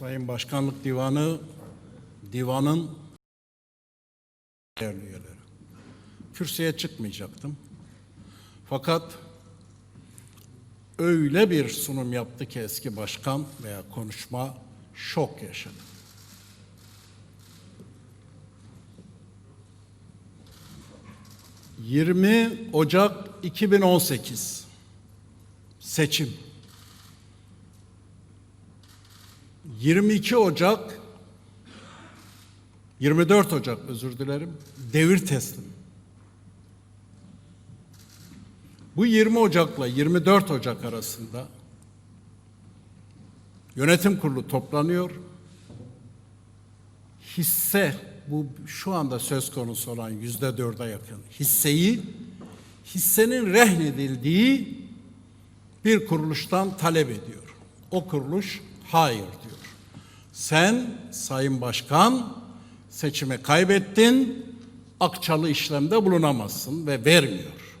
Sayın Başkanlık Divanı, divanın değerli üyeleri. Kürsüye çıkmayacaktım. Fakat öyle bir sunum yaptı ki eski başkan veya konuşma şok yaşadım. ...20 Ocak 2018 seçim. 22 Ocak 24 Ocak özür dilerim devir teslim. Bu 20 Ocak'la 24 Ocak arasında yönetim kurulu toplanıyor. Hisse bu şu anda söz konusu olan yüzde dörde yakın hisseyi hissenin rehnedildiği bir kuruluştan talep ediyor. O kuruluş hayır diyor. Sen Sayın Başkan seçimi kaybettin, akçalı işlemde bulunamazsın ve vermiyor.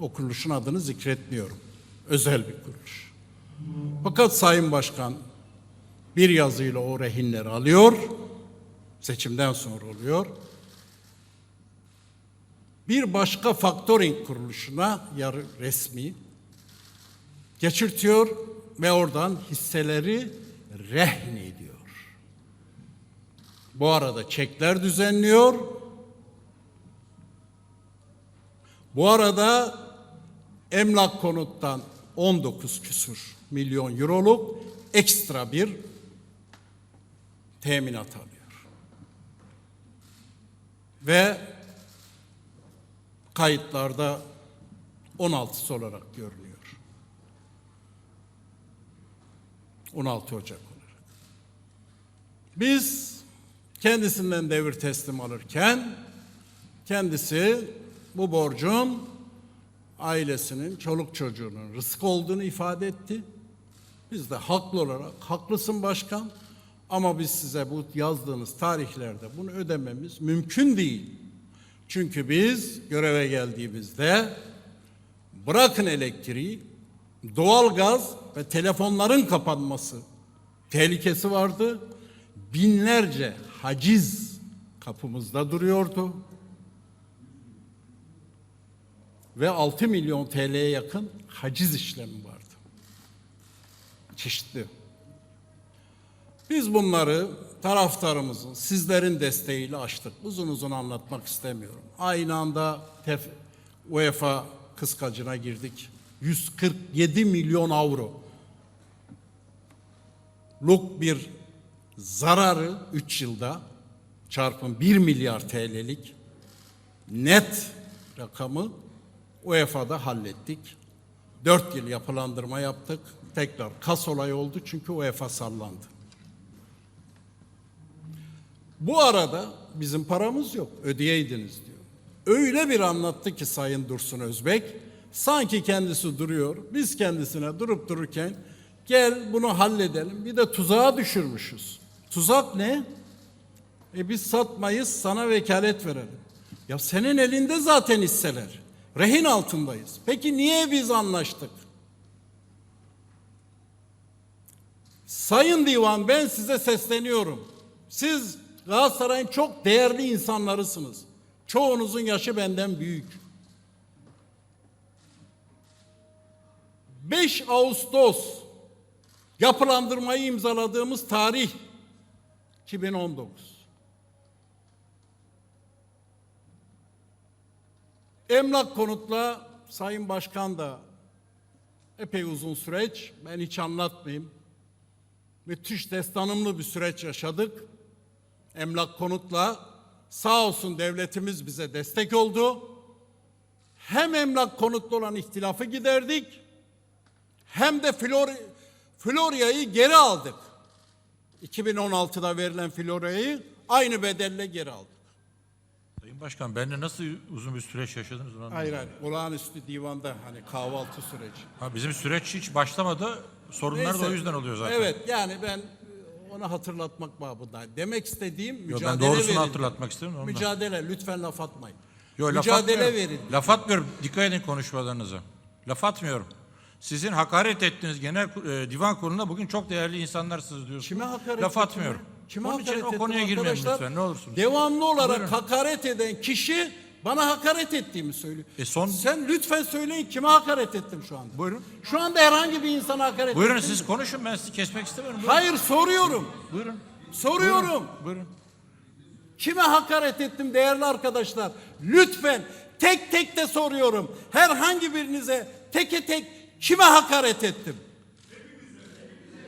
O kuruluşun adını zikretmiyorum. Özel bir kuruluş. Fakat Sayın Başkan bir yazıyla o rehinleri alıyor. Seçimden sonra oluyor. Bir başka faktoring kuruluşuna yarı resmi geçirtiyor ve oradan hisseleri rehn ediyor. Bu arada çekler düzenliyor. Bu arada emlak konuttan 19 küsur milyon euroluk ekstra bir teminat alıyor. Ve kayıtlarda 16'sı olarak görünüyor. 16 Ocak olarak. Biz kendisinden devir teslim alırken kendisi bu borcun ailesinin, çoluk çocuğunun rızkı olduğunu ifade etti. Biz de haklı olarak haklısın başkan ama biz size bu yazdığınız tarihlerde bunu ödememiz mümkün değil. Çünkü biz göreve geldiğimizde bırakın elektriği, doğalgaz ve telefonların kapanması tehlikesi vardı. Binlerce haciz kapımızda duruyordu. Ve 6 milyon TL'ye yakın haciz işlemi vardı. Çeşitli. Biz bunları taraftarımızın, sizlerin desteğiyle açtık. Uzun uzun anlatmak istemiyorum. Aynı anda UEFA kıskacına girdik. 147 milyon avro. Luk bir zararı 3 yılda çarpın 1 milyar TL'lik net rakamı UEFA'da hallettik. 4 yıl yapılandırma yaptık. Tekrar kas olay oldu çünkü UEFA sallandı. Bu arada bizim paramız yok. Ödeyeydiniz diyor. Öyle bir anlattı ki Sayın Dursun Özbek sanki kendisi duruyor. Biz kendisine durup dururken gel bunu halledelim. Bir de tuzağa düşürmüşüz. Tuzak ne? E biz satmayız sana vekalet verelim. Ya senin elinde zaten hisseler. Rehin altındayız. Peki niye biz anlaştık? Sayın Divan ben size sesleniyorum. Siz Galatasaray'ın çok değerli insanlarısınız. Çoğunuzun yaşı benden büyük. 5 Ağustos yapılandırmayı imzaladığımız tarih 2019. Emlak konutla Sayın Başkan da epey uzun süreç. Ben hiç anlatmayayım. Müthiş destanımlı bir süreç yaşadık. Emlak konutla sağ olsun devletimiz bize destek oldu. Hem emlak konutlu olan ihtilafı giderdik hem de Flor Florya'yı geri aldık. 2016'da verilen Florya'yı aynı bedelle geri aldık. Sayın Başkan benle nasıl uzun bir süreç yaşadınız? Hayır hayır olağanüstü divanda hani kahvaltı süreci. Ha, bizim süreç hiç başlamadı. Sorunlar da Neyse. o yüzden oluyor zaten. Evet yani ben onu hatırlatmak babında. Demek istediğim Yo, mücadele ben doğrusunu verin. hatırlatmak istedim. Ondan. Mücadele lütfen laf atmayın. Yo, laf mücadele atmıyorum. verin. Laf atmıyorum. Dikkat edin konuşmalarınıza. Laf atmıyorum. Sizin hakaret ettiğiniz genel e, divan kurulunda bugün çok değerli insanlarsınız diyorsunuz. Kime hakaret Laf atmıyorum. Kime Onun için hakaret o ettim konuya arkadaşlar? lütfen ne olursunuz. Devamlı olarak Buyurun. hakaret eden kişi bana hakaret ettiğimi söylüyor. E son- Sen lütfen söyleyin kime hakaret ettim şu anda? Buyurun. Şu anda herhangi bir insana hakaret Buyurun ettim. siz konuşun ben sizi kesmek istemiyorum. Buyurun. Hayır soruyorum. Buyurun. Soruyorum. Buyurun. Kime hakaret ettim değerli arkadaşlar? Lütfen tek tek de soruyorum. Herhangi birinize teke tek kime hakaret ettim?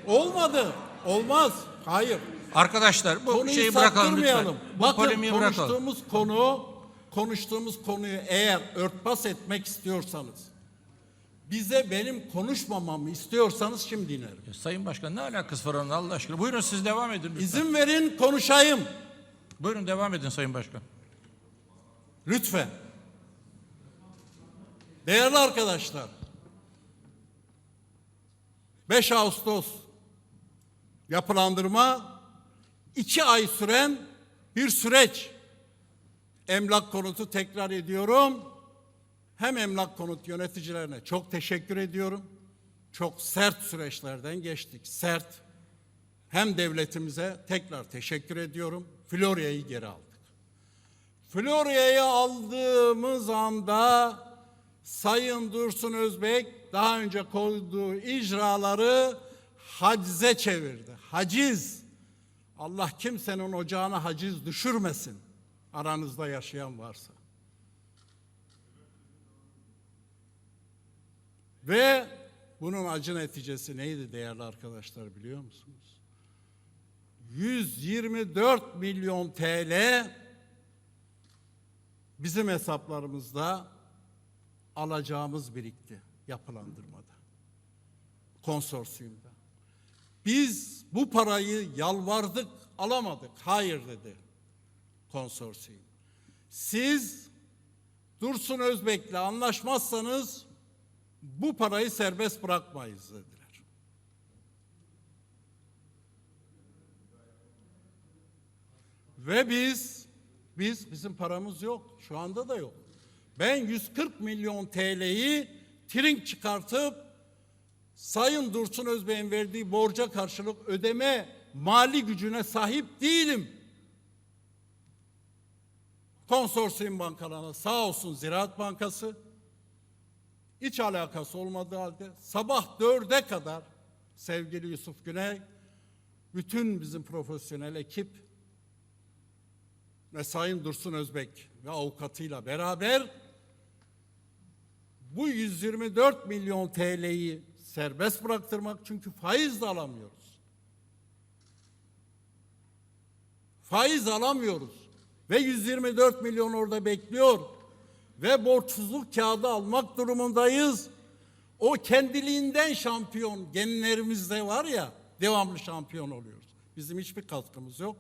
Olmadı. Olmaz. Hayır. Arkadaşlar bu Konuyu şeyi bırakalım lütfen. Bu Bakın polemiği bırakalım. konuştuğumuz konu konuştuğumuz konuyu eğer örtbas etmek istiyorsanız bize benim konuşmamamı istiyorsanız şimdi dinlerim. Ya Sayın Başkan ne alakası var onun Allah aşkına? Buyurun siz devam edin lütfen. İzin verin konuşayım. Buyurun devam edin Sayın Başkan. Lütfen. Değerli arkadaşlar. 5 Ağustos yapılandırma iki ay süren bir süreç. Emlak konutu tekrar ediyorum. Hem emlak konut yöneticilerine çok teşekkür ediyorum. Çok sert süreçlerden geçtik. Sert. Hem devletimize tekrar teşekkür ediyorum. Florya'yı geri aldık. Florya'yı aldığımız anda Sayın Dursun Özbek daha önce koyduğu icraları hacize çevirdi. Haciz. Allah kimsenin ocağına haciz düşürmesin. Aranızda yaşayan varsa. Ve bunun acı neticesi neydi değerli arkadaşlar biliyor musunuz? 124 milyon TL bizim hesaplarımızda alacağımız birikti yapılandırmada. Konsorsiyumda. Biz bu parayı yalvardık, alamadık. Hayır dedi konsorsiyum. Siz Dursun Özbek'le anlaşmazsanız bu parayı serbest bırakmayız dediler. Ve biz, biz bizim paramız yok. Şu anda da yok. Ben 140 milyon TL'yi trink çıkartıp Sayın Dursun Özbey'in verdiği borca karşılık ödeme mali gücüne sahip değilim. Konsorsiyum bankalarına sağ olsun Ziraat Bankası hiç alakası olmadığı halde sabah dörde kadar sevgili Yusuf Güney bütün bizim profesyonel ekip ve Sayın Dursun Özbek ve avukatıyla beraber bu 124 milyon TL'yi serbest bıraktırmak çünkü faiz de alamıyoruz. Faiz alamıyoruz ve 124 milyon orada bekliyor ve borçsuzluk kağıdı almak durumundayız. O kendiliğinden şampiyon genlerimizde var ya devamlı şampiyon oluyoruz. Bizim hiçbir katkımız yok.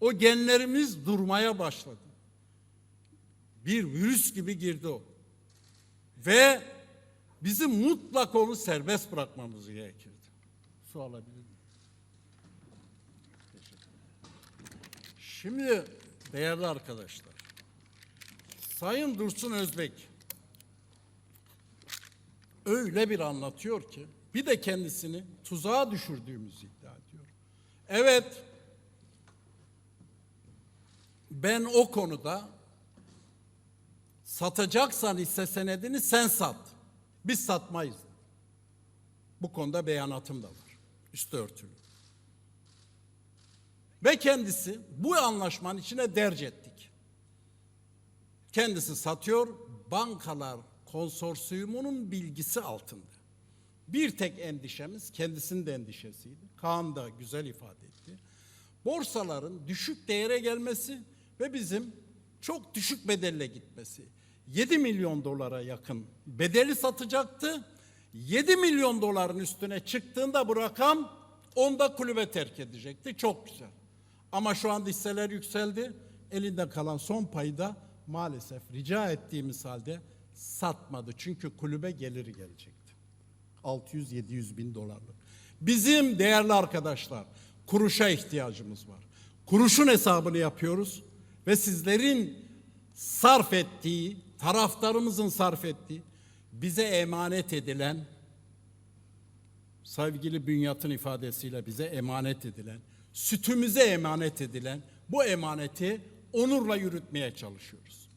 O genlerimiz durmaya başladı. Bir virüs gibi girdi o. Ve bizim mutlak onu serbest bırakmamız gerekirdi. Su alabilir miyim? Şimdi değerli arkadaşlar, Sayın Dursun Özbek öyle bir anlatıyor ki bir de kendisini tuzağa düşürdüğümüzü iddia ediyor. Evet ben o konuda satacaksan hisse senedini sen sat. Biz satmayız. Bu konuda beyanatım da var. Üstü örtülü. Ve kendisi bu anlaşmanın içine derc ettik. Kendisi satıyor, bankalar konsorsiyumunun bilgisi altında. Bir tek endişemiz kendisinin de endişesiydi. Kaan da güzel ifade etti. Borsaların düşük değere gelmesi ve bizim çok düşük bedelle gitmesi. 7 milyon dolara yakın bedeli satacaktı. 7 milyon doların üstüne çıktığında bu rakam onda kulübe terk edecekti. Çok güzel. Ama şu anda hisseler yükseldi. Elinde kalan son payı da maalesef rica ettiğimiz halde satmadı. Çünkü kulübe geliri gelecekti. 600-700 bin dolarlık. Bizim değerli arkadaşlar kuruşa ihtiyacımız var. Kuruşun hesabını yapıyoruz ve sizlerin sarf ettiği, taraftarımızın sarf ettiği bize emanet edilen sevgili Bünyat'ın ifadesiyle bize emanet edilen, sütümüze emanet edilen bu emaneti onurla yürütmeye çalışıyoruz.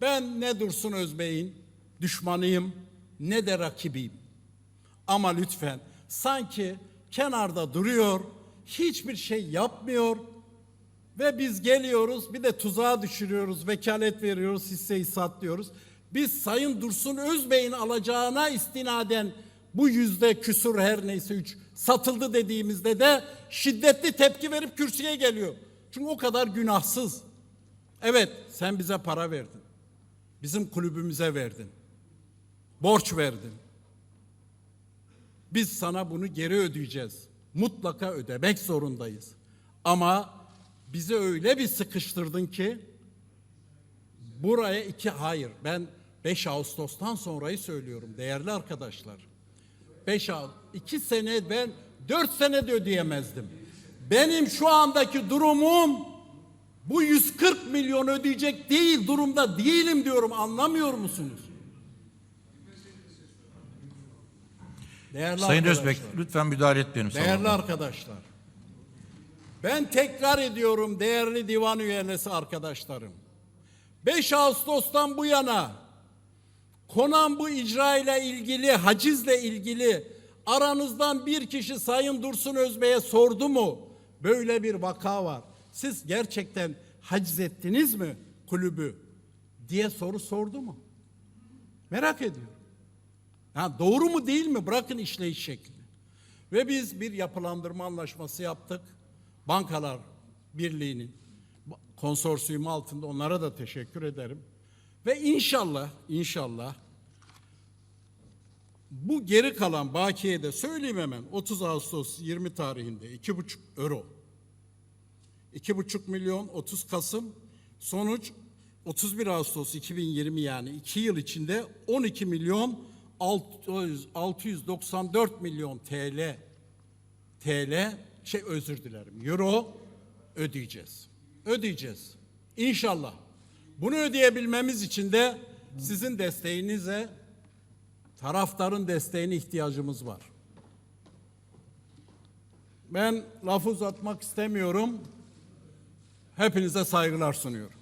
Ben ne Dursun Özbey'in düşmanıyım ne de rakibiyim. Ama lütfen sanki kenarda duruyor, hiçbir şey yapmıyor ve biz geliyoruz bir de tuzağa düşürüyoruz, vekalet veriyoruz, hisseyi satlıyoruz. Biz Sayın Dursun Özbey'in alacağına istinaden bu yüzde küsur her neyse üç satıldı dediğimizde de şiddetli tepki verip kürsüye geliyor. Çünkü o kadar günahsız. Evet sen bize para verdin. Bizim kulübümüze verdin. Borç verdin. Biz sana bunu geri ödeyeceğiz. Mutlaka ödemek zorundayız. Ama bizi öyle bir sıkıştırdın ki buraya iki hayır ben 5 Ağustos'tan sonrayı söylüyorum değerli arkadaşlar. 5 Ağustos iki sene ben 4 sene de ödeyemezdim. Benim şu andaki durumum bu 140 milyon ödeyecek değil durumda değilim diyorum anlamıyor musunuz? Değerli Sayın. Özbek lütfen müdahale etmeyelim. Değerli arkadaşlar. Ben tekrar ediyorum değerli divan üyesi arkadaşlarım. 5 Ağustos'tan bu yana konan bu icra ile ilgili, hacizle ilgili aranızdan bir kişi Sayın Dursun Özbey'e sordu mu? Böyle bir vaka var. Siz gerçekten haciz ettiniz mi kulübü? diye soru sordu mu? Merak ediyorum. Ha, doğru mu değil mi? Bırakın işleyiş şeklini. Ve biz bir yapılandırma anlaşması yaptık. Bankalar Birliği'nin konsorsiyumu altında onlara da teşekkür ederim. Ve inşallah, inşallah bu geri kalan bakiye de söyleyeyim hemen 30 Ağustos 20 tarihinde 2,5 euro. 2,5 milyon 30 Kasım sonuç 31 Ağustos 2020 yani 2 yıl içinde 12 milyon 600 694 milyon TL TL şey özür dilerim euro ödeyeceğiz. Ödeyeceğiz. İnşallah. Bunu ödeyebilmemiz için de sizin desteğinize taraftarın desteğine ihtiyacımız var. Ben lafı uzatmak istemiyorum. Hepinize saygılar sunuyorum.